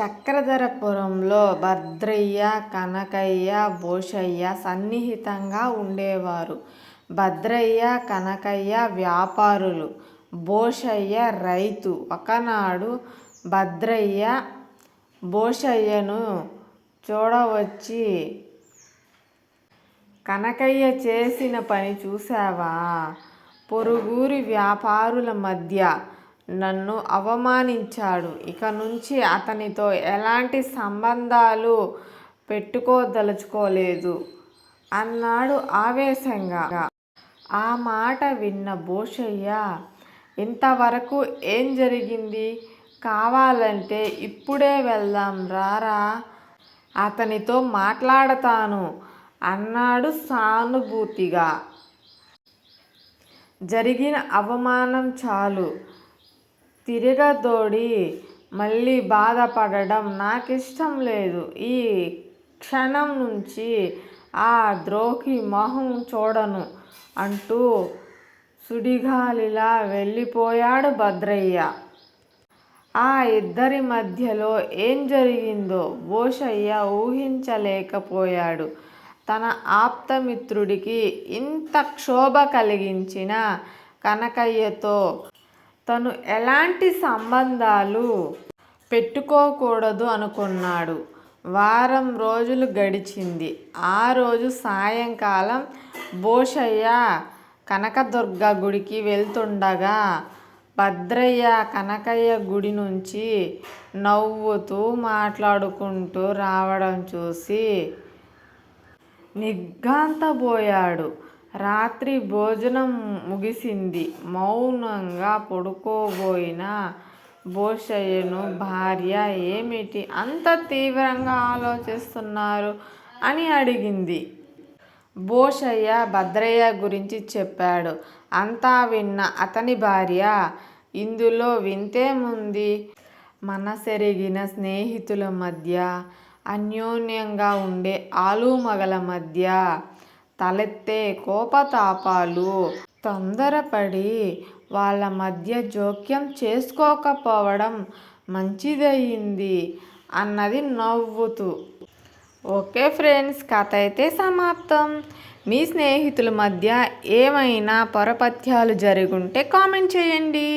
చక్రధరపురంలో భద్రయ్య కనకయ్య భూషయ్య సన్నిహితంగా ఉండేవారు. భద్రయ్య కనకయ్య వ్యాపారులు భూషయ్య రైతు. ఒకనాడు భద్రయ్య భూషయ్యను చూడవచ్చి కనకయ్య చేసిన పని చూసావా పొరుగురి వ్యాపారుల మధ్య నన్ను అవమానించాడు. ఇక నుంచి అతనితో ఎలాంటి సంబంధాలు పెట్టుకోదలుచుకోలేదు అన్నాడు ఆవేశంగా. ఆ మాట విన్న భూషయ్య ఇంతవరకు ఏం జరిగింది? కావాలంటే ఇప్పుడే వెళ్దాం రారా? అతనితో మాట్లాడతాను అన్నాడు సానుభూతిగా. జరిగిన అవమానం చాలు. తిరగదోడి మళ్ళీ బాధపడడం నాకిష్టం లేదు. ఈ క్షణం నుంచి ఆ ద్రోహి మొహం చూడను అంటూ సుడిగాలిలా వెళ్ళిపోయాడు భద్రయ్య. ఆ ఇద్దరి మధ్యలో ఏం జరిగిందో భోషయ్య ఊహించలేకపోయాడు. తన ఆప్తమిత్రుడికి ఇంత క్షోభ కలిగించిన కనకయ్యతో తను ఎలాంటి సంబంధాలు పెట్టుకోకూడదు అనుకున్నాడు. వారం రోజులు గడిచింది. ఆ రోజు సాయంకాలం భోషయ్య కనకదుర్గ గుడికి వెళ్తుండగా భద్రయ్య కనకయ్య గుడి నుంచి నవ్వుతూ మాట్లాడుకుంటూ రావడం చూసి నిర్ఘాంతపోయాడు రాత్రి భోజనం ముగిసింది. మౌనంగా పడుకోబోయిన భోషయ్యను భార్య ఏమిటి? అంత తీవ్రంగా ఆలోచిస్తున్నారు? అని అడిగింది. భోషయ్య భద్రయ్య గురించి చెప్పాడు. అంతా విన్న అతని భార్య ఇందులో వింతేముంది మనసెరిగిన స్నేహితుల మధ్య అన్యోన్యంగా ఉండే ఆలుమగల మధ్య తలెత్తే కోపతాపాలు. తొందరపడి వాళ్ళ మధ్య జోక్యం చేసుకోకపోవడం మంచిదయ్యింది అన్నది నవ్వుతూ. ఓకే ఫ్రెండ్స్ కథ అయితే సమాప్తం. మీ స్నేహితుల మధ్య ఏమైనా పొరపత్యాలు జరుగుంటే కామెంట్ చేయండి.